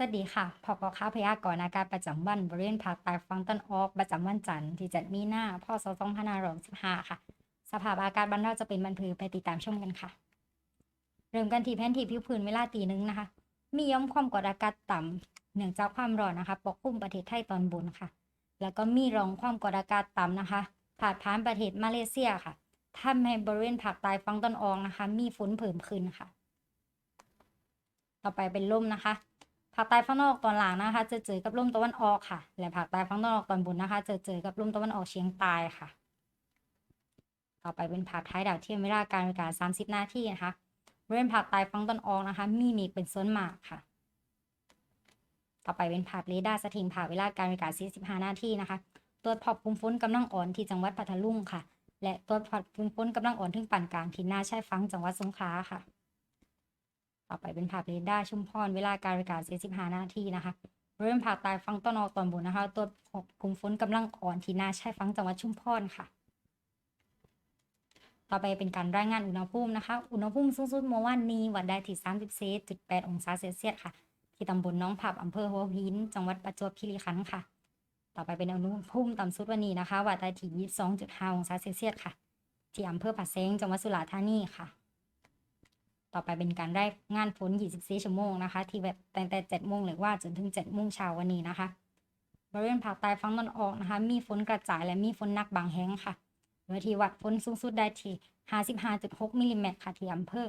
วัสดีค่ะพอกค้าพยากรณ์อากาศประจำวันบริเวณภาคใต้ฝั่งตะวันออก ประจำวันจันทร์ที่7มีหน้าพศ2565ค่ะ สภาพอากาศบ้านเราจะเป็นบันพือไปติดตามชมกันค่ะ เริ่มกันที่แผนที่ผิวพื้นเวลาตีหนึ่งนะคะ มีย่อมความกดอากาศต่ำเนื่องจากความร้อนนะคะ ปกคลุมประเทศไทยตอนบนค่ะ แล้วก็มีรองความกดอากาศต่ำนะคะผ่านผ่านประเทศมาเลเซียค่ะทำให้บริเวณภาคใต้ฝั่งตะวันออกนะคะ มีฝนเพิ่มขึ้นค่ะ ต่อไปเป็นลมนะคะ ภาคใต้ฝั่งนอกตอนหลังนะคะ จะเจอกับลมตะวันออกค่ะ และภาคใต้ฝั่งนอกตอนบนนะคะ จะเจอกับลมตะวันออกเฉียงใต้ค่ะ ต่อไปเป็นภาพท้ายดาวเทียมเวลาการนาฬิกา30 นาทีนะคะบริเวณภาคใต้ฝั่งตะวันออกนะคะ มีเมฆเป็นส่วนมากค่ะ ต่อไปเป็นภาพเรดาร์สถิงภาพเวลาการนาฬิกา45 นาทีนะคะ ตัวพบกลุ่มฝนกำลังอ่อนที่จังหวัดพัทลุงค่ะ และตัวพบกลุ่มฝนกำลังอ่อนถึงปานกลางที่หน้าชายฝั่งจังหวัดสงขลาค่ะ ต่อไปเป็นภาพเรดาชุมพร เวลาการนาฬิกา45นาทีนะคะบริเวณภาคใต้ฝั่งตะนออกตอนบนนะคะ ตัวกลุ่มฝนกำลังอ่อนที่น้าชายฝั่งจังหวัดชุมพรค่ะ ต่อไปเป็นการรายงานอุณหภูมินะคะ อุณหภูมิสูงสุดเมื่อวานนี้วัดได้ที่34.8 องศาเซลเซียสค่ะ ที่ตำบลน้องผับอำเภอหัวหิน จังหวัดประจวบคีรีขันธ์ค่ะ ต่อไปเป็นอุณหภูมิต่ำสุดวันนี้นะคะวัดได้ที่22.5 องศาเซลเซียสค่ะ ที่อำเภอผาแซงจังหวัดสุราษฎร์ธานีค่ะ ต่อไปเป็นการได้งานฝน24 ชั่วโมงนะคะ ที่แบบตั้งแต่ 7 โมงหรือว่าจนถึง 7 โมงเช้าวันนี้นะคะบริเวณภาคใต้ฝั่งตะวันออกนะคะ มีฝนกระจายและมีฝนหนักบางแห่งค่ะโดยที่วัดฝนสูงสุดได้ที่55.6มิลลิเมตรค่ะที่อำเภอ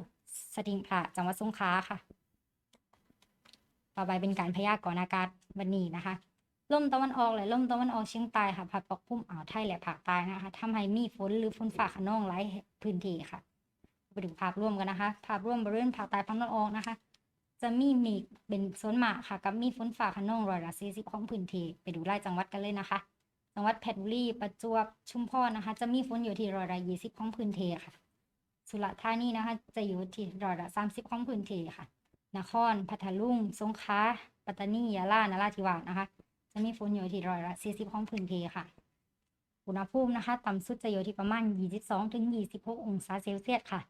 สถิงพระจังหวัดสงขลาค่ะ ต่อไปเป็นการพยากรณ์อากาศวันนี้นะคะลมตะวันออกและลมตะวันออกเฉียงใต้ค่ะพัดปกคลุมอ่าวไทยและภาคใต้นะคะทำให้มีฝนหรือฝนฟ้าขนองหลายพื้นที่ค่ะ ไปดูภาพรวมกันนะคะ ภาพรวมบริเวณภาคใต้ฝั่งตะวันออกนะคะ จะมีเมฆเป็นส่วนมากค่ะ กับมีฝนฟ้าขนองร้อยละ40ของพื้นที่ไปดูรายจังหวัดกันเลยนะคะ จังหวัดเพชรบุรีประจวบชุมพรนะคะ จะมีฝนอยู่ที่ร้อยละ20ของพื้นที่ค่ะ สุราษฎร์ธานีนะคะ จะอยู่ที่ร้อยละ30ของพื้นที่ค่ะ นครพัทลุงสงขลาปัตตานียะลานราธิวาสนะคะ จะมีฝนอยู่ที่ร้อยละ40ของพื้นที่ค่ะอุณหภูมินะคะ ต่ำสุดจะอยู่ที่ประมาณ 22ถึง26 องศาเซลเซียสค่ะ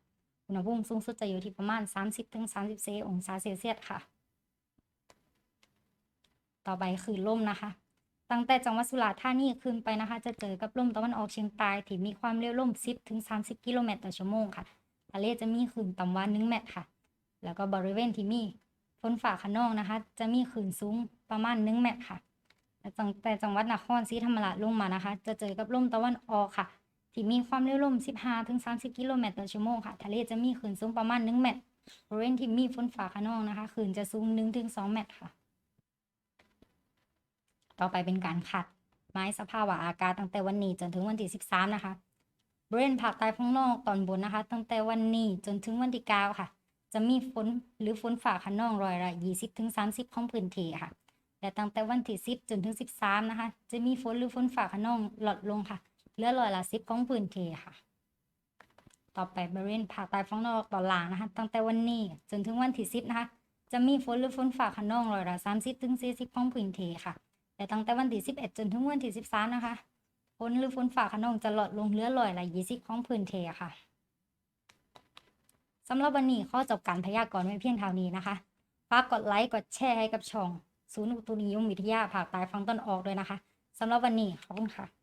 อุณหภูมิสูงสุดจะอยู่ที่ประมาณ 30ถึง34 องศาเซลเซียสค่ะ ต่อไปคือลมนะคะ ตั้งแต่จังหวัดสุราษฎร์ธานีขึ้นไปนะคะ จะเจอกับลมตะวันออกเฉียงใต้ที่มีความเร็วลม 10ถึง30 กิโลเมตรต่อชั่วโมงค่ะทะเลจะมีคลื่นต่ำกว่า1เมตรค่ะ แล้วก็บริเวณที่มีฝนฝ่าขนองนะคะ จะมีคลื่นสูงประมาณ1เมตรค่ะแต่จังแต่จังหวัดนครศรีธรรมราชลงมานะคะ จะเจอกับลมตะวันออกค่ะ ที่มีความเร็วลม 15-30 กิโลเมตรต่อชั่วโมงค่ะ ทะเลจะมีคลื่นสูงประมาณ 1 เมตรบริเวณที่มีฝนฝ่าขนองนะคะคลื่นจะสูง 1-2 เมตรค่ะ ต่อไปเป็นการขัดไม้สภาวะอากาศตั้งแต่วันนี้จนถึงวันที่ 13 นะคะบริเวณภาคใต้ฝั่งนอกตอนบนนะคะ ตั้งแต่วันนี้จนถึงวันที่ 9 ค่ะ จะมีฝนหรือฝนฝ่าขนองร้อยละ 20-30 ของพื้นที่ค่ะและตั้งแต่วันที่ 10 จนถึง 13 นะคะ จะมีฝนหรือฝนฝ่าขนองลดลงค่ะ เลือร้อยละ10ของพื้นที่ค่ะ ต่อไปบริเวณภาคใต้ฝั่งนอกตอนล่างนะคะ ตั้งแต่วันนี้จนถึงวันที่10นะคะ จะมีฝนหรือฝนฝ่าขนองร้อยละ30ถึง40ของพื้นที่ค่ะ แต่ตั้งแต่วันที่11จนถึงวันที่13นะคะฝนหรือฝนฝ่าขนองจะลดลงเลือร้อยละ20ของพื้นที่ค่ะสำหรับวันนี้ข้อจบการพยากรณ์ไว้เพียงเท่านี้นะคะฝากกดไลค์กดแชร์ให้กับช่องศูนย์อุตุนิยมวิทยาภาคใต้ฟังต้นออกด้วยนะคะสำหรับวันนี้ขอบคุณค่ะ